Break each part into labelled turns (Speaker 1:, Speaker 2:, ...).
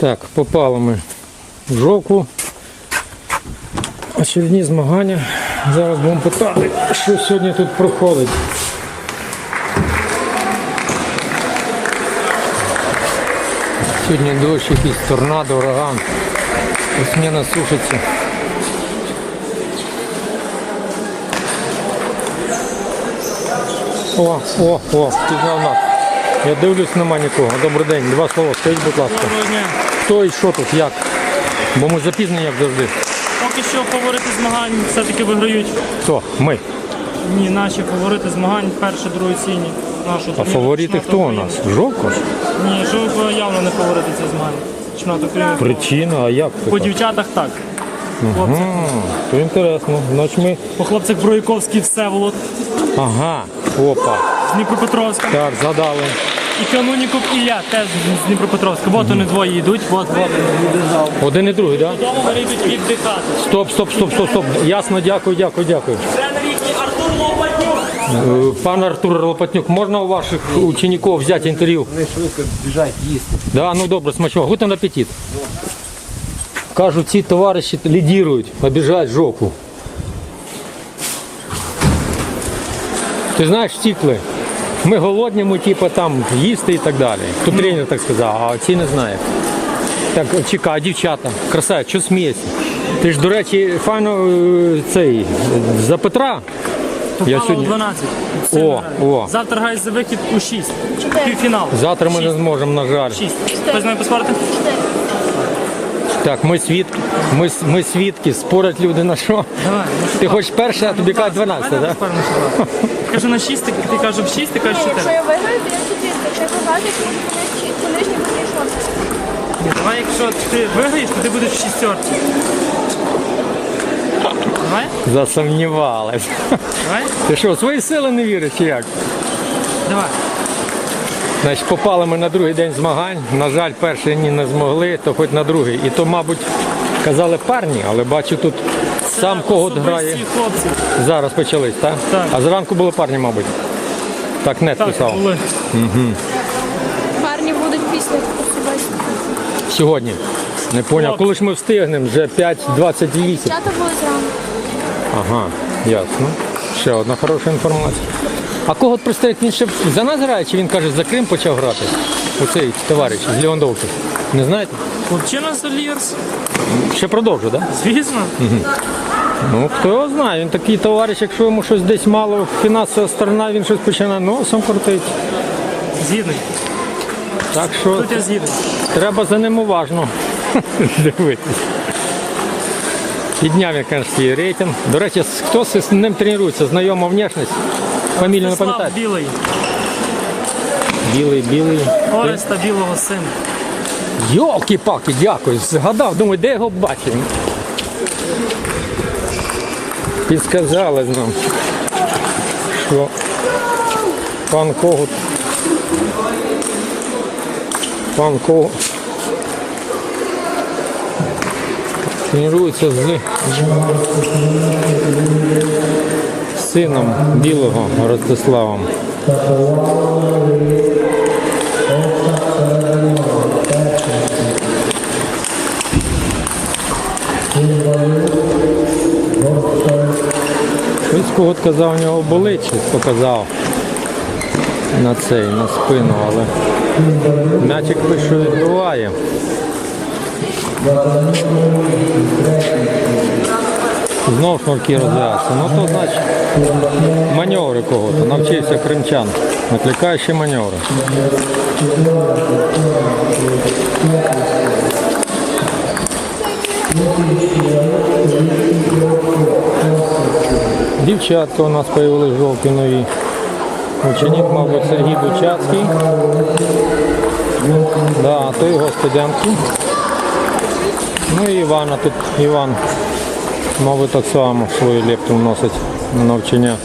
Speaker 1: Так, попали ми в жовку. Очередні змагання. Зараз будемо питати, що сьогодні тут проходить. Сьогодні дощ, якийсь торнадо, ураган. Осміна сушиться. О, о, о, пізнав нас. Я дивлюсь, нема нікого. Добрий день, два слова, скажіть, будь ласка. Хто і що тут, як? Бо ми запізнені, як завжди.
Speaker 2: Поки що фаворити змагань все-таки виграють.
Speaker 1: Хто? Ми.
Speaker 2: Ні, наші фаворити змагань перше, друге ціні. Нашу
Speaker 1: А фаворити хто у нас? Жовко?
Speaker 2: Ні, Жовко явно не фаворити цих змагань. Чемпіонат України.
Speaker 1: Причина, а як це?
Speaker 2: По
Speaker 1: так?
Speaker 2: дівчатах так. Хлопці.
Speaker 1: А, то інтересно. Значить ми.
Speaker 2: По хлопцях Брояковський Всеволод
Speaker 1: Ага, опа.
Speaker 2: з Дніпропетровська.
Speaker 1: Так, задали.
Speaker 2: І Кануніков Ілля теж з Дніпропетровська. От вони двоє йдуть, от, от.
Speaker 1: Один і другий, так? Да?
Speaker 2: Додому вони йдуть віддихати.
Speaker 1: Стоп, стоп, стоп, стоп, стоп. Ясно, дякую, дякую, дякую.
Speaker 2: Тренер їхній Артур Лопатнюк.
Speaker 1: Е, Пан Артур Лопатнюк, можна у ваших учеників взяти інтерв'ю?
Speaker 3: Вони швидко біжать їсти.
Speaker 1: Да, ну добре, смачного. Гутен апетит. Кажуть, ці товариші лідірують, обіжають жопу. Ти знаєш, втікли. Ми голодні, ми типу, там їсти і так далі. Тут тренер так сказав, а ці не знають. Так, чекай, дівчата, красавець, що смієшся? Ти ж, до речі, файно е, цей за Петра. Я сьогодні-
Speaker 2: у 12.
Speaker 1: О, о.
Speaker 2: Завтра грає за вихід у 6. Півфінал.
Speaker 1: Завтра ми не зможемо, на жаль.
Speaker 2: 6. Хтось знає поспорити?
Speaker 1: Так, ми свідки, ми, ми свідки, спорять люди на що.
Speaker 2: Давай. ну,
Speaker 1: Ти хочеш перше, а тобі кажуть 12, так? Да?
Speaker 2: Кажу на 6, ти, ти кажеш в 6, ти кажеш
Speaker 4: Ні, якщо я виграю, то я четвірка. Якщо я то буде шорт.
Speaker 2: Давай, якщо ти виграєш, то ти будеш в шістерці. Давай?
Speaker 1: Засумнівались.
Speaker 2: Давай?
Speaker 1: Ти що, в свої сили не віриш чи як?
Speaker 2: Давай.
Speaker 1: Значить, попали ми на другий день змагань. На жаль, перший ні не змогли, то хоч на другий. І то, мабуть, казали парні, але бачу тут сам когот грає.
Speaker 2: хлопці.
Speaker 1: Зараз почались, так?
Speaker 2: Так.
Speaker 1: А зранку були парні, мабуть. Так нет
Speaker 2: Так,
Speaker 1: писав.
Speaker 2: були.
Speaker 4: Парні будуть після особисто.
Speaker 1: Сьогодні. Не поняв. Коли ж ми встигнемо? Вже 5.28.
Speaker 4: Чата були зранку.
Speaker 1: Ага, ясно. Ще одна хороша інформація. А кого представник він ще за нас грає, чи він каже, за Крим почав грати? Оцей товариш з Лівандовки. Не знаєте?
Speaker 2: Хлопчина з Олірс.
Speaker 1: Ще продовжу, так? Да?
Speaker 2: Звісно.
Speaker 1: Ну, хто його знає, він такий товариш, якщо йому щось десь мало фінансова сторона, він щось починає носом крутить.
Speaker 2: Згідний.
Speaker 1: Так що
Speaker 2: Тут я згідний.
Speaker 1: треба за ним уважно дивитись. Підняв я, звісно, свій рейтинг. До речі, хто з ним тренується? Знайома внешність? Фамілію не пам'ятаєте?
Speaker 2: Білий.
Speaker 1: Білий, білий.
Speaker 2: Ореста Білого сина.
Speaker 1: Йолки-палки, дякую. Згадав, думаю, де його бачив. Підсказали нам, що пан Когут. Пан Когут. Тренується з сином білого Ростиславом. Хтось когось казав, у нього болить, щось показав на цей, на спину, але м'ячик пише відбиває. Знов шнурки розв'язуються. Ну то значить маневри кого-то. Навчився кримчан. Накликаючі маневри. Дівчатка у нас появились жовті нові. Ученик, мабуть, Сергій Бучацький. Да, то його студентки. Ну і Івана тут Іван, мабуть, так само свою лепту вносить на навчання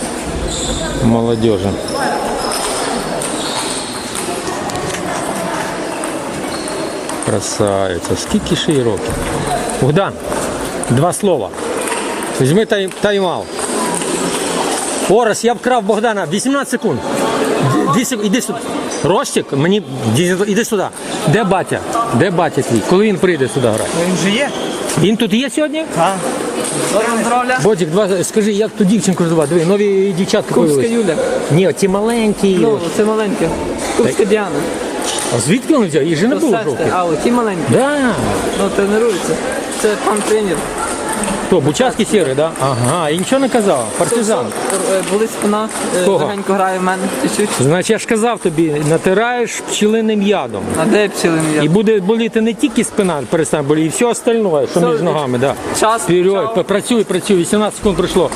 Speaker 1: молодежі. Красавиця. Скільки ще років? Богдан, два слова. Візьми тай- тайм-аут. Орес, я вкрав Богдана. 18 секунд. Іди сюди. Ростик, мені іди сюди. Де батя? Де батя твій? Коли він прийде сюди грати?
Speaker 2: Він же є?
Speaker 1: Він тут є сьогодні?
Speaker 2: Так. Здоров'я.
Speaker 1: Бодік, два скажи, як ту дівчинку звати? Диви, нові дівчатки
Speaker 2: Курська
Speaker 1: появились.
Speaker 2: Юля.
Speaker 1: Ні, ті маленькі.
Speaker 2: Ну, це маленьке. Курська Діана.
Speaker 1: А звідки вони взяли? Їх же не було жовтих.
Speaker 2: а ті маленькі.
Speaker 1: Да.
Speaker 2: Ну, тренуються. Це пан тренер.
Speaker 1: Хто, Бучацький сірий, да? Ага, і нічого не казав. Партизан.
Speaker 2: Е, Були спина, е,
Speaker 1: Кого?
Speaker 2: легенько грає в мене. Чуть-чуть.
Speaker 1: Значить, я ж казав тобі, натираєш пчелиним ядом.
Speaker 2: А де пчелин
Speaker 1: І буде боліти не тільки спина, перестане боліти, і все остальное, що між ногами. Да.
Speaker 2: час
Speaker 1: Вперед, працюй, працюй, 18 секунд пройшло.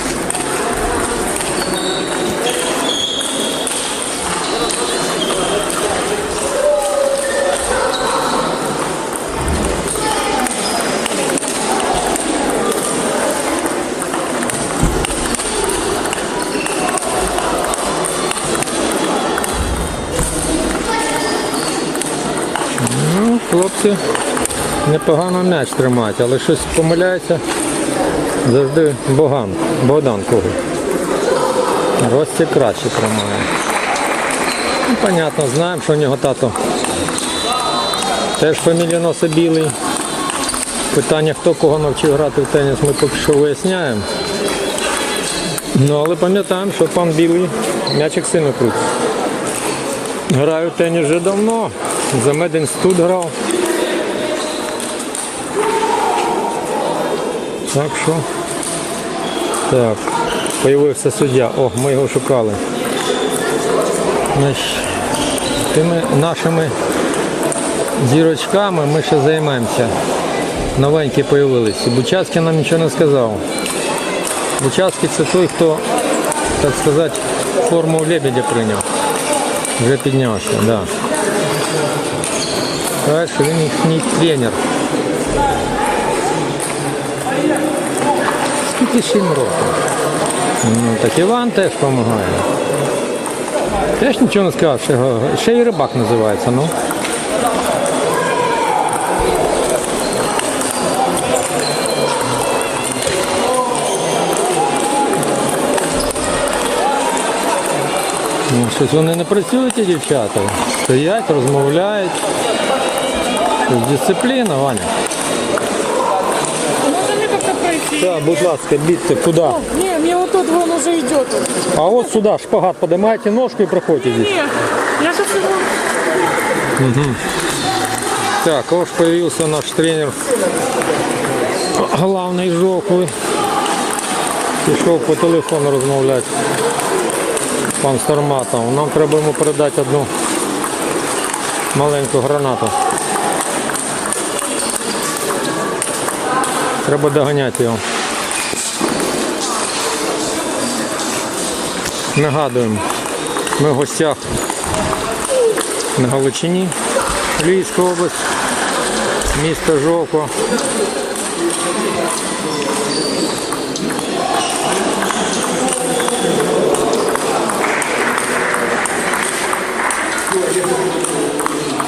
Speaker 1: Непогано м'яч тримають, але щось помиляється завжди Боган. Богдан кого. Рості краще тримає. Ну, понятно, знаємо, що у нього тато теж фамілію носить білий. Питання, хто кого навчив грати в теніс, ми поки що виясняємо. Ну, але пам'ятаємо, що пан білий м'ячик сильно крутить. Граю в теніс вже давно. За медінститут грав. Так що. Так. Появився суддя. О, ми його шукали. Значить, тими нашими зірочками ми ще займаємося. Новенькі появилися. Бучацький нам нічого не сказав. Бучацький це той, хто, так сказати, форму лебедя прийняв. Вже піднявся, так. Да. Що він їхній тренер. Скільки ще їм років? Ну, так Іван теж допомагає. Теж нічого не сказав, ще, і рибак називається, ну. Ну, щось вони не працюють, ті дівчата. Стоять, розмовляють. Дисципліна, Ваня. Так, будь ласка, бідьте, куди?
Speaker 5: Не, мне вот тут вон уже идет.
Speaker 1: А от сюди, шпагат, подимайте ножку і проходьте здесь.
Speaker 5: Не, я сейчас его...
Speaker 1: Так, ось появился наш тренер. Главний жовтий. Пішов по телефону розмовляти. Пан Старматов. Нам треба йому передати одну маленьку гранату. Треба доганяти його. Нагадуємо, ми в гостях на Галичині, Львівська область, місто Жовко.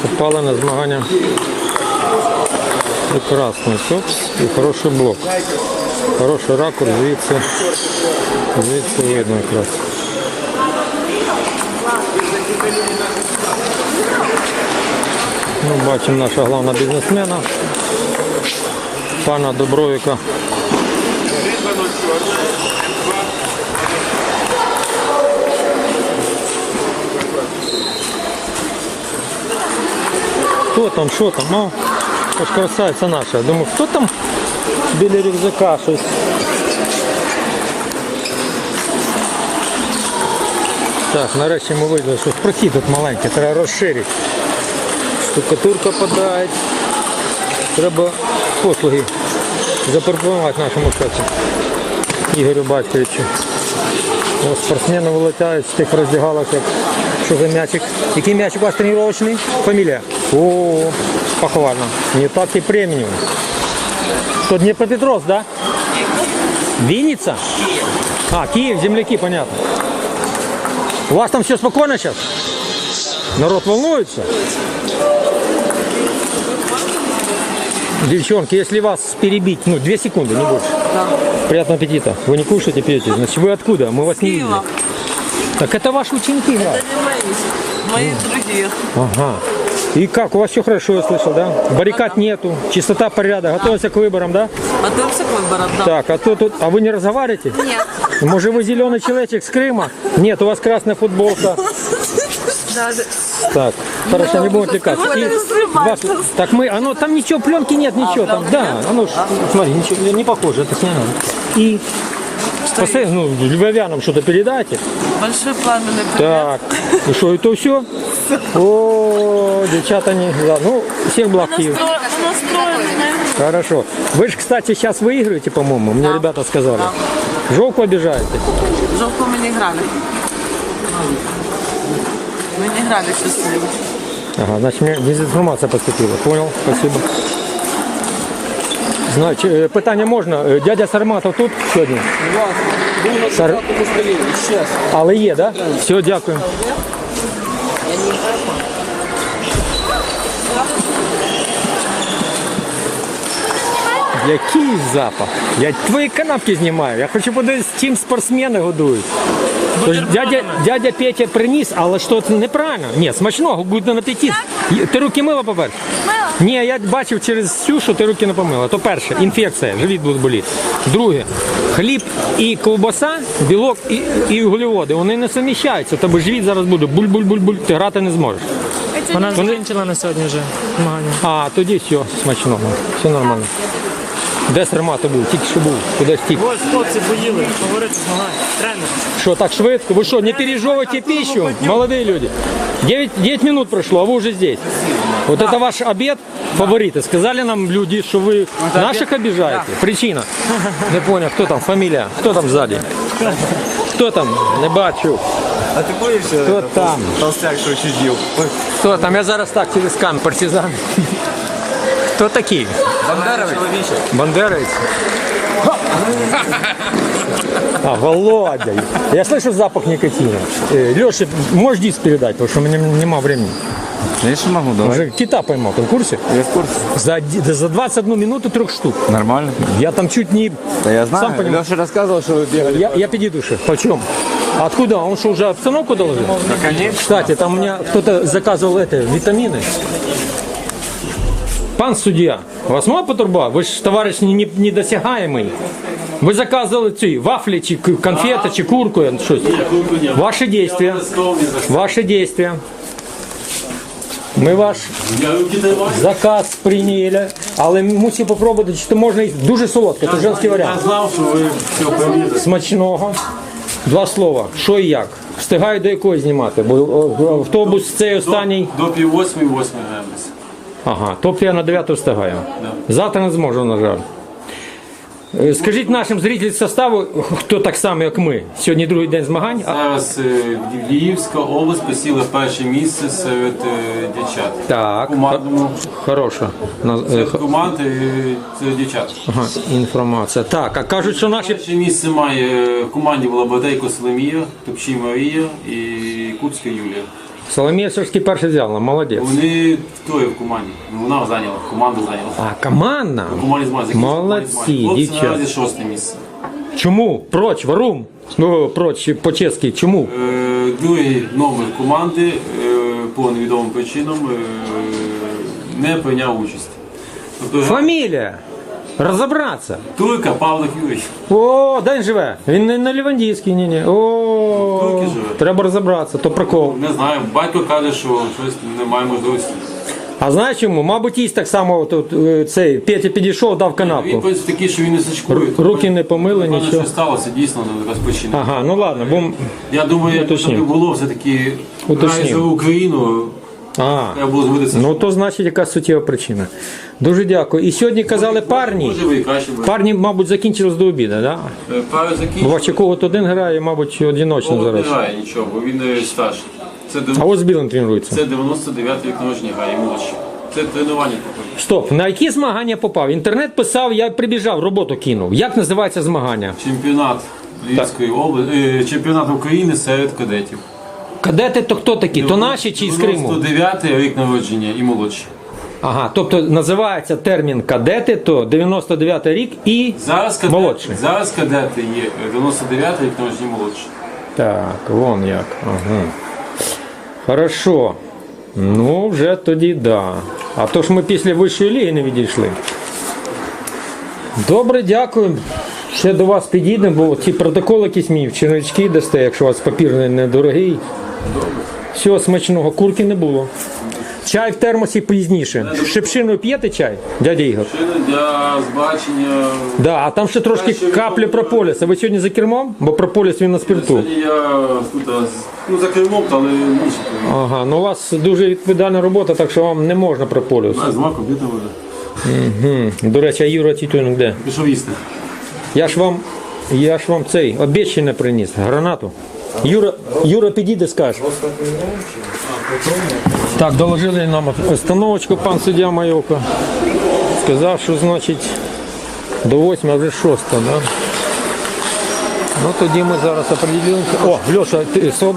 Speaker 1: Попали на змагання прекрасно. Сопс і хороший блок. Хороший ракурс, звідси, звідси видно якраз. Ну, бачимо нашого головного бізнесмена, пана Добровіка. Хто там, що там? Ну, ось красавиця наша. Думаю, хто там біля рюкзака щось? Так, нарешті ми вийшли, що прохід тут маленький, треба розширити. Штукатурка падає. Треба послуги запропонувати нашому шефу Ігорю Батьковичу. Спортсмени вилетають з тих роздягалок, як що за м'ячик. Який м'ячик у вас тренувальний? Фамілія? О, похвально. Не так і преміум. Что, Днепропетровск, да? Винница? А, Киев, земляки, понятно. У вас там все спокойно сейчас? Народ волнуется? Девчонки, если вас перебить, ну, две секунды, не больше. Приятного аппетита. Вы не кушаете, пьете. Значит, вы откуда? Мы вас не видели. Так это ваши ученики играют?
Speaker 6: Это не мои, мои другие.
Speaker 1: Ага. И как, у вас все хорошо, я слышал, да? Баррикад нету, чистота, порядок, готовимся к выборам, да?
Speaker 6: Готовимся к выборам, да.
Speaker 1: Так, а то тут, а вы не разговариваете?
Speaker 4: Нет.
Speaker 1: Может, вы зеленый человечек с Крыма? Нет, у вас красная футболка. Так, хорошо, не будем отвлекаться. И ваш- так мы, оно, там ничего, пленки нет, ничего там. Да, оно ж, смотри, ничего, не похоже, это снято. И постоянно, ну, львовянам что-то передайте.
Speaker 6: Большой пламенный привет.
Speaker 1: Так, и что, это все? О, девчата не... да, Ну, всех благ Киев. Хорошо. Вы же, кстати, сейчас выигрываете, по-моему, мне ребята сказали. Жовку обижаете.
Speaker 6: Жовку мы не играли. Мы не играли счастливо.
Speaker 1: Ага, значит, мне дезінформація поступила. Понял, спасибо. Значить, е, питання можна. Е, Дядя Сарматов тут сьогодні? Сар...
Speaker 3: Сейчас.
Speaker 1: Але є, так? Да? Все, дякую. Який запах? Я твої канапки знімаю. Я хочу подивитися, чим спортсмени годують. Тож дядя, дядя Петя приніс, але що це неправильно. Ні, смачного, буде на апетит. Ти руки мила по-перше? Ні, я бачив через цю, що ти руки не помила. То перше, інфекція, живіт буде боліти. Друге, хліб і ковбаса, білок і, і углеводи, вони не суміщаються. Тобі живіт зараз буде буль-буль-буль-буль, ти грати не зможеш.
Speaker 2: Вона закінчила на сьогодні вже змагання.
Speaker 1: А, тоді все, смачного, все нормально. Де Сармата був? Тільки що був, кудись тік.
Speaker 2: Ось хлопці поїли, говорити змагання. Тренер.
Speaker 1: Что, так швидко? Вы что, не пережевывайте пищу? Молодые люди. 9, 9 минут прошло, а вы уже здесь. Вот это ваш обед, фавориты. Сказали нам люди, что вы наших обижаете. Причина. Не понял, кто там, фамилия, кто там сзади? Кто там? Не бачу.
Speaker 3: А ти будеш
Speaker 1: Хто там?
Speaker 3: толстяк, що чудів?
Speaker 1: Кто там? Я зараз так через кам, партизан. Кто такие?
Speaker 3: Бандерович.
Speaker 1: Бандеровец? А, Володя. Я слышу запах никотина. Леша, можешь диск передать, потому что у меня нема времени.
Speaker 3: Конечно могу, давай.
Speaker 1: Уже кита поймал, ты в курсе?
Speaker 3: Я в курсе.
Speaker 1: За, за 21 минуту трех штук.
Speaker 3: Нормально.
Speaker 1: Я там чуть не...
Speaker 3: Да я
Speaker 1: Сам
Speaker 3: знаю.
Speaker 1: понимаешь.
Speaker 3: Леша рассказывал, что вы бегали.
Speaker 1: Я, я педидуши. Почем? Откуда? Он что, уже обстановку доложил?
Speaker 3: Да, конечно.
Speaker 1: Кстати, там у меня кто-то заказывал это, витамины. Пан судья, вас мова потурба? Ви ж товариш не- не- недосягаємий. Ви заказували ці вафлі, чи конфети, чи курку, щось. Ваші дійства. Ваші дійства. Ми ваш заказ прийняли, але мусимо попробувати, чи то можна і дуже солодке, це женський варіант.
Speaker 7: знав, що ви все помітите.
Speaker 1: Смачного. Два слова. Що і як? Встигаю до якої знімати, бо автобус цей останній.
Speaker 7: До пів восьмої, восьмої граємося.
Speaker 1: Ага, тобто я на 9 встигаю. Завтра не зможу, на жаль. Е, Скажіть нашим зрителям составу, хто так само, як ми. Сьогодні другий день змагань.
Speaker 7: Зараз е, Львівська область посіла перше місце серед е, дівчат.
Speaker 1: Так.
Speaker 7: Командному
Speaker 1: Хороша на- е,
Speaker 7: серед
Speaker 1: х-
Speaker 7: команд е, серед дівчат.
Speaker 1: ага, інформація. Так, а кажуть, що наші.
Speaker 7: Перше місце має в команді була Батейко Соломія, Топчій Марія і Курська Юлія.
Speaker 1: Соломія все-таки перше взяла, молодець.
Speaker 7: Вони троє в команді. Ну, Вона зайняла, команду зайняла.
Speaker 1: А, командна?
Speaker 7: Команді
Speaker 1: Молодці, дівчата.
Speaker 7: наразі шосте місце.
Speaker 1: Чому? Проч, варум. Ну, проч, по-чеськи, чому?
Speaker 7: Е, Другий номер команди е, по невідомим причинам е, не прийняв участь. Тобто
Speaker 1: Фамілія. Розібратися.
Speaker 7: Турка Павлик Юрій.
Speaker 1: О, де він живе? Він не на Лівандійській, ні, ні. О,
Speaker 7: живе.
Speaker 1: треба розібратися, то прикол.
Speaker 7: Не знаю, батько каже, що щось немає можливості.
Speaker 1: А знаєш чому? Мабуть, їсть так само тут е, цей Петя підійшов, дав
Speaker 7: Він
Speaker 1: канапку.
Speaker 7: такий, що він не сачкує.
Speaker 1: Руки не помили,
Speaker 7: Певно,
Speaker 1: нічого.
Speaker 7: що сталося дійсно якась причина.
Speaker 1: Ага, ну ладно, бо
Speaker 7: Я думаю, якби і було все-таки грає за Україну,
Speaker 1: а,
Speaker 7: треба було
Speaker 1: ну то значить якась суттєва причина. Дуже дякую. І сьогодні казали парні.
Speaker 7: Може ви краще би.
Speaker 1: Парні, мабуть, закінчили з до обіду, да?
Speaker 7: Е, Пари
Speaker 1: Бо
Speaker 7: закінчили.
Speaker 1: Вачаков один грає, мабуть, одиночно
Speaker 7: Повод не
Speaker 1: зараз.
Speaker 7: грає нічого, бо він е, старший. Це, дев-
Speaker 1: А ось з білим тренується.
Speaker 7: це 99 рік народження грає молодший. Це це тренування поки.
Speaker 1: Стоп, на які змагання попав? Інтернет писав, я прибіжав, роботу кинув. Як називається змагання?
Speaker 7: Чемпіонат Львівської області, чемпіонат України серед кадетів.
Speaker 1: Кадети то хто такі? То наші чи з Криму?
Speaker 7: 99 рік народження і молодші.
Speaker 1: Ага, тобто називається термін кадети, то 99 рік і
Speaker 7: Зараз кадети,
Speaker 1: молодші.
Speaker 7: зараз кадети є 99 рік народження і молодші.
Speaker 1: Так, вон як. Ага. Хорошо. Ну, вже тоді да. А то ж ми після вищої ліги не відійшли. Добре, дякую. Ще до вас підійдемо, бо ці протоколи якісь в чернички дасте, якщо у вас папір не- недорогий. Всього смачного, курки не було. Чай в термосі пізніше. Шипшиною п'єте чай, дядя Ігор?
Speaker 7: Для збачення.
Speaker 1: Да, а там ще трошки каплі прополіса. Ви сьогодні за кермом? Бо прополіс він на спирту.
Speaker 7: Сьогодні я тут ну, за кермом, але інші.
Speaker 1: Ага, ну у вас дуже відповідальна робота, так що вам не можна прополіс.
Speaker 7: З маком бідно вже.
Speaker 1: До речі, а Юра Тітюнок де?
Speaker 7: Пішов їсти.
Speaker 1: Я ж вам, я ж вам цей обіцяне приніс, гранату. Юра, Юра підійде, скаже. Так, доложили нам остановочку пан суддя майока. Сказав, що значить до 8, а вже 6, да? Ну тоді ми зараз определимося. О, Льоша, ти соб.